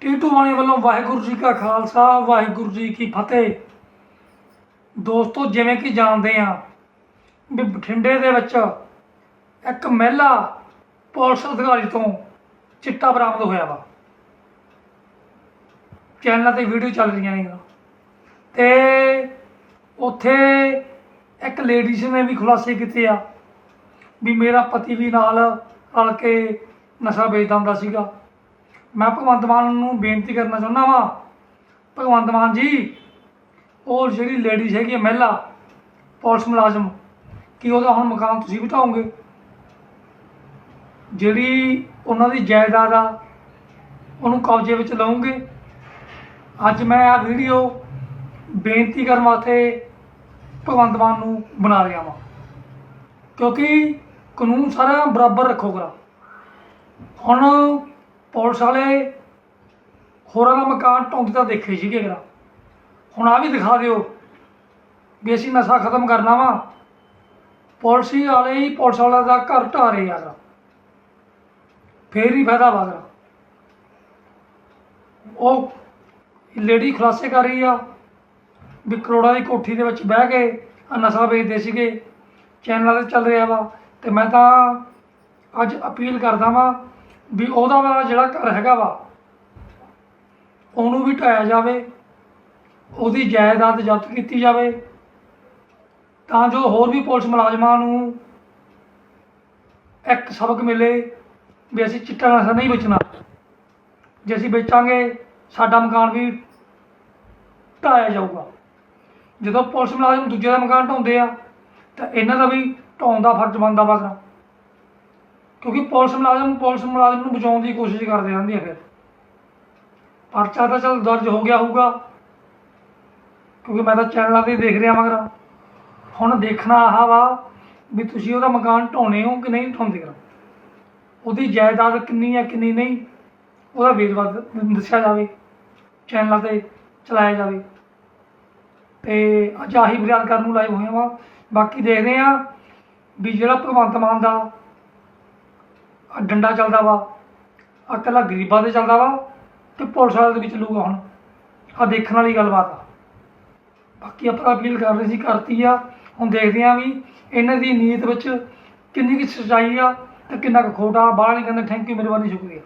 ਟੀਟੂ ਵਾਲੇ ਵੱਲੋਂ ਵਾਹਿਗੁਰੂ ਜੀ ਕਾ ਖਾਲਸਾ, ਵਾਹਿਗੁਰੂ ਜੀ ਕੀ ਫਤਿਹ। ਦੋਸਤੋ, ਜਿਵੇਂ ਕਿ ਜਾਣਦੇ ਆ ਵੀ ਬਠਿੰਡੇ ਦੇ ਵਿੱਚ ਇੱਕ ਮਹਿਲਾ ਪੁਲਿਸ ਅਧਿਕਾਰੀ ਤੋਂ ਚਿੱਟਾ ਬਰਾਮਦ ਹੋਇਆ ਵਾ। ਚੈਨਲਾਂ ਤੇ ਵੀਡੀਓ ਚੱਲ ਰਹੀਆਂ ਨੇ। ਤੇ ਉੱਥੇ ਇੱਕ ਲੇਡੀਜ਼ ਨੇ ਵੀ ਖੁਲਾਸੇ ਕੀਤੇ ਆ ਵੀ ਮੇਰਾ ਪਤੀ ਵੀ ਨਾਲ ਰਲ ਕੇ ਨਸ਼ਾ ਵੇਚਦਾ ਹੁੰਦਾ ਸੀਗਾ। ਮੈਂ ਭਗਵੰਤ ਮਾਨ ਨੂੰ ਬੇਨਤੀ ਕਰਨਾ ਚਾਹੁੰਦਾ ਵਾਂ। ਭਗਵੰਤ ਮਾਨ ਜੀ, ਉਹ ਜਿਹੜੀ ਲੇਡੀਜ਼ ਹੈਗੀ ਹੈ ਮਹਿਲਾ, ਪੁਲਿਸ ਮੁਲਾਜ਼ਮ, ਕੀ ਉਹਦਾ ਹੁਣ ਮਕਾਨ ਤੁਸੀਂ ਬਿਠਾਓਗੇ? ਜਿਹੜੀ ਉਹਨਾਂ ਦੀ ਜਾਇਦਾਦ ਆ, ਉਹਨੂੰ ਕਬਜ਼ੇ ਵਿੱਚ ਲਓਗੇ ਅੱਜ ਮੈਂ ਆ ਵੀਡੀਓ ਬੇਨਤੀ ਕਰਨ ਵਾਸਤੇ ਭਗਵੰਤ ਮਾਨ ਨੂੰ ਬਣਾ ਰਿਹਾ ਵਾਂ। ਕਿਉਂਕਿ ਕਾਨੂੰਨ ਸਾਰਾ ਬਰਾਬਰ ਰੱਖੋਗਾ ਹੁਣ ਪੁਲਿਸ ਵਾਲੇ ਹੋਰਾਂ ਦਾ ਮਕਾਨ ਢਾਉਂਦੇ ਤਾਂ ਦੇਖੇ ਸੀਗੇ ਕਰਾ ਹੁਣ ਆ ਵੀ ਦਿਖਾ ਦਿਓ ਵੀ ਅਸੀਂ ਨਸ਼ਾ ਖਤਮ ਕਰਨਾ ਵਾ। ਪੁਲਿਸ ਵਾਲੇ ਹੀ ਪੁਲਿਸ ਵਾਲਿਆਂ ਦਾ ਘਰ ਢਾਹ ਰਹੇ ਆ ਗਾ ਫੇਰ ਹੀ ਫਾਇਦਾ ਵਾ ਗਾ ਉਹ ਲੇਡੀ ਖੁਲਾਸੇ ਕਰ ਰਹੀ ਆ ਵੀ ਕਰੋੜਾਂ ਦੀ ਕੋਠੀ ਦੇ ਵਿੱਚ ਬਹਿ ਕੇ ਆ ਨਸ਼ਾ ਵੇਚਦੇ ਸੀਗੇ। ਚੈਨਲਾਂ ਤੇ ਚੱਲ ਰਿਹਾ ਵਾ ਤੇ ਮੈਂ ਤਾਂ ਅੱਜ ਅਪੀਲ ਕਰਦਾ ਵਾਂ ਵੀ ਉਹਦਾ ਵਾ ਜਿਹੜਾ ਘਰ ਹੈਗਾ ਵਾ, ਉਹਨੂੰ ਵੀ ਢਾਇਆ ਜਾਵੇ, ਉਹਦੀ ਜਾਇਦਾਦ ਜ਼ਬਤ ਕੀਤੀ ਜਾਵੇ, ਤਾਂ ਜੋ ਹੋਰ ਵੀ ਪੁਲਿਸ ਮੁਲਾਜ਼ਮਾਂ ਨੂੰ ਇੱਕ ਸਬਕ ਮਿਲੇ ਵੀ ਅਸੀਂ ਚਿੱਟਾ ਨਸ਼ਾ ਨਹੀਂ ਵੇਚਣਾ। ਜੇ ਅਸੀਂ ਵੇਚਾਂਗੇ, ਸਾਡਾ ਮਕਾਨ ਵੀ ਢਾਇਆ ਜਾਊਗਾ। ਜਦੋਂ ਪੁਲਿਸ ਮੁਲਾਜ਼ਮ ਦੂਜੇ ਦਾ ਮਕਾਨ ਢਾਉਂਦੇ ਆ, ਤਾਂ ਇਹਨਾਂ ਦਾ ਵੀ ਢਾਉਣ ਦਾ ਫਰਜ਼ ਬਣਦਾ ਵਾ। ਕਿਉਂਕਿ ਪੁਲਿਸ ਮੁਲਾਜ਼ਮ ਪੁਲਿਸ ਮੁਲਾਜ਼ਮ ਨੂੰ ਬਚਾਉਣ ਦੀ ਕੋਸ਼ਿਸ਼ ਕਰਦੇ ਰਹਿੰਦੇ ਆ ਫਿਰ। ਪਰਚਾ ਤਾਂ ਚਲ ਦਰਜ ਹੋ ਗਿਆ ਹੋਊਗਾ। ਕਿਉਂਕਿ ਮੈਂ ਤਾਂ ਚੈਨਲਾਂ ਤੇ ਹੀ ਦੇਖ ਰਿਹਾ ਮਗਰ। ਹੁਣ ਦੇਖਣਾ ਆਹ ਵਾ ਵੀ ਤੁਸੀਂ ਉਹਦਾ ਮਕਾਨ ਢਾਉਣੇ ਹੋ ਕਿ ਨਹੀਂ ਢਾਉਂਦੇ ਕਰ ਉਹਦੀ ਜਾਇਦਾਦ ਕਿੰਨੀ ਹੈ ਕਿੰਨੀ ਨਹੀਂ, ਉਹਦਾ ਵੇਰਵਾ ਦੱਸਿਆ ਜਾਵੇ, ਚੈਨਲਾਂ ਤੇ ਚਲਾਇਆ ਜਾਵੇ। ਤੇ ਅੱਜ ਆਹੀ ਬਿਆਨ ਕਰਨ ਨੂੰ ਲਾਈਵ ਹੋਇਆ ਵਾ। ਬਾਕੀ ਦੇਖਦੇ ਆ ਵੀ ਜਿਹੜਾ ਭਗਵੰਤ ਮਾਨ ਦਾ ਡੰਡਾ ਚੱਲਦਾ ਵਾ ਆ ਇਕੱਲਾ ਗਰੀਬਾਂ ਤੇ ਚੱਲਦਾ ਵਾ ਤੇ ਪੁਲਿਸ ਵਾਲੇ ਦੇ ਵੀ ਚੱਲੂਗਾ ਹੁਣ। ਆ ਦੇਖਣ ਵਾਲੀ ਗੱਲਬਾਤ ਆ। ਬਾਕੀ ਆਪਾਂ ਅਪੀਲ ਕਰ ਰਹੇ ਸੀ, ਕਰਤੀ ਆ। ਹੁਣ ਦੇਖਦੇ ਆ ਵੀ ਇਹਨਾਂ ਦੀ ਨੀਅਤ ਵਿੱਚ ਕਿੰਨੀ ਕੁ ਸੱਚਾਈ ਆ ਤੇ ਕਿੰਨਾ ਕੁ ਖੋਟਾ ਬਾਹਰ ਨਹੀਂ ਕਹਿੰਦੇ ਥੈਂਕ ਯੂ ਮਿਹਰਬਾਨੀ ਸ਼ੁਕਰੀਆ